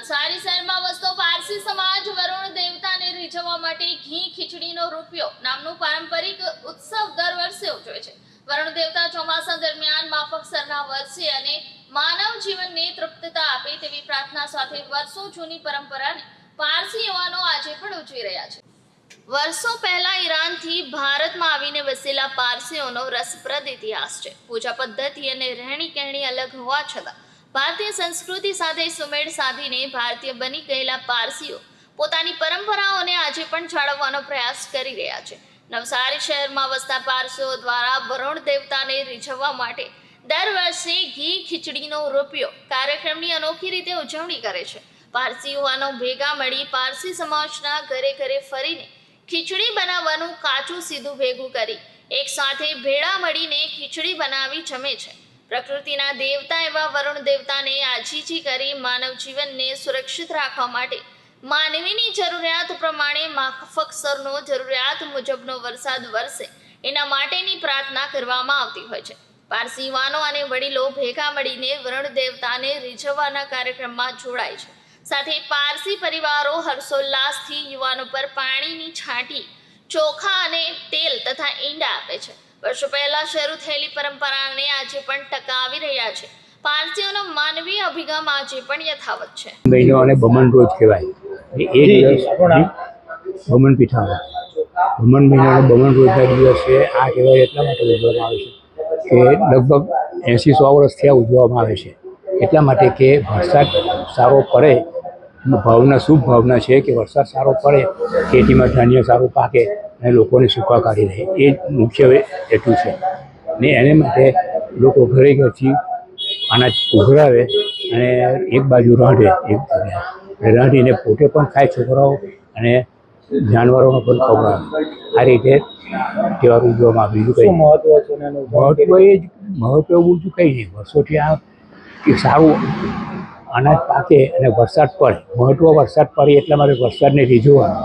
નવસારી શહેરમાં વસતો પારસી સમાજ વરુણ દેવતાને રીઝવવા માટે ઘી, ખીચડીનો રૂપિયો નામનું પારંપરિક ઉત્સવ દર વર્ષે ઉજવે છે. વરુણ દેવતા ચોમાસા દરમિયાન માફક સરના વર્ષે અને માનવ જીવનને તૃપ્તતા આપે તેવી પ્રાર્થના સાથે વર્ષો જૂની પરંપરાને પારસી યુવાનો આજે પણ ઉજવી રહ્યા છે. વર્ષો પહેલા ઈરાનથી ભારતમાં આવીને વસેલા પારસીઓનો રસપ્રદ ઇતિહાસ છે. પૂજા પદ્ધતિ અને રહેણી કહેણી અલગ હોવા છતાં ભારતીય સંસ્કૃતિ સાથે સુમેળ સાધીને ભારતીય બની ગયેલા પારસીઓ પોતાની પરંપરાઓને આજે પણ જાળવવાનો પ્રયાસ કરી રહ્યા છે. નવસારી શહેરમાં વસતા પારસીઓ દ્વારા વરુણ દેવતાને રીઝવવા માટે દર વર્ષે ઘી, ખીચડીનો રૂપિયો કાર્યક્રમની અનોખી રીતે ઉજવણી કરે છે. પારસી યુવાનો ભેગા મળી પારસી સમાજના ઘરે ઘરે ફરીને ખીચડી બનાવવાનું કાચું સીધું ભેગું કરી એક સાથે ભેળા મળીને ખીચડી બનાવી જમે છે. પ્રકૃતિના દેવતા એવા વરુણ દેવતાને આજીજી કરી માનવ જીવનને સુરક્ષિત રાખવા માટે માનવીની જરૂરિયાત પ્રમાણે માફક સરનો જરૂરિયાત મુજબનો વરસાદ વરસે. એના માટેની પ્રાર્થના કરવામાં આવતી હોય છે. પારસી યુવાનો અને વડીલો ભેગા મળીને વરુણ દેવતાને રીઝવવાના કાર્યક્રમમાં જોડાય છે. સાથે પારસી પરિવારો હર્ષોલ્લાસથી યુવાનો પર પાણીની છાંટી, ચોખા અને તેલ તથા ઈંડા આપે છે. વર્ષો પહેલા શરૂ થયેલી પરંપરાને આજે પણ ટકાવી રહ્યા છે. પારસીઓનો માનવીય અભિગમ આજે પણ યથાવત છે. મહિનો અને બમણ રોજ કહેવાય. એ એક દિવસ બમણ પીઠામાં બમણ મહિનો અને બમણ રોજના દિવસે આ કહેવાય એટલા માટે ઉજવવામાં આવે છે કે લગભગ એંસી સો વર્ષથી આ ઉજવવામાં આવે છે. એટલા માટે કે વરસાદ સારો પડે ભાવના શુભ ભાવના છે કે વરસાદ સારો પડે ખેતીમાં ધાન્ય સારું પાકે અને લોકોને સુખાકારી રહે. એ મુખ્ય હેતુ છે. ને એને માટે લોકો ઘરે ઘરથી અનાજ ઉઘરાવે અને એક બાજુ રાંધે એક રાંધીને પોતે પણ ખાય છોકરાઓ અને જાનવરોને પણ ખવડાવે. આ રીતે તહેવાર ઉજવવામાં આવે બીજું કંઈ. મહત્વ છે મહત્વ એ જ મહત્વ એવું બીજું કંઈ નહીં. વર્ષોથી આ સારું અનાજ પાકે અને વરસાદ પડે મહત્વ વરસાદ પડે એટલા માટે વરસાદને રીઝવવાનો.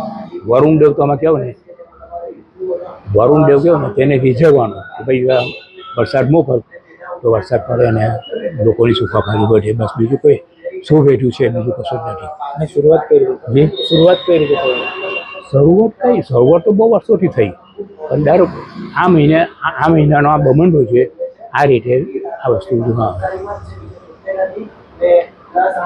વરુણ દેવ તો અમે કહો ને? વરુણ દેવ કહો ને? તેને રીઝવવાનો કે ભાઈ આ વરસાદ મોકલ તો વરસાદ પડે અને લોકોની સુખાકારી વધે. બસ બીજું કોઈ શું હેઠું છે? બીજું કશું જ નથી. અને શરૂઆત કરી જી? શરૂઆત કઈ રીતે થઈ? શરૂઆત કઈ? શરૂઆત તો બહુ વર્ષોથી થઈ. પણ દર આ મહિને આ મહિનાનો આ બમણો છે આ રીતે આ વસ્તુ ઉજવવામાં Enggak.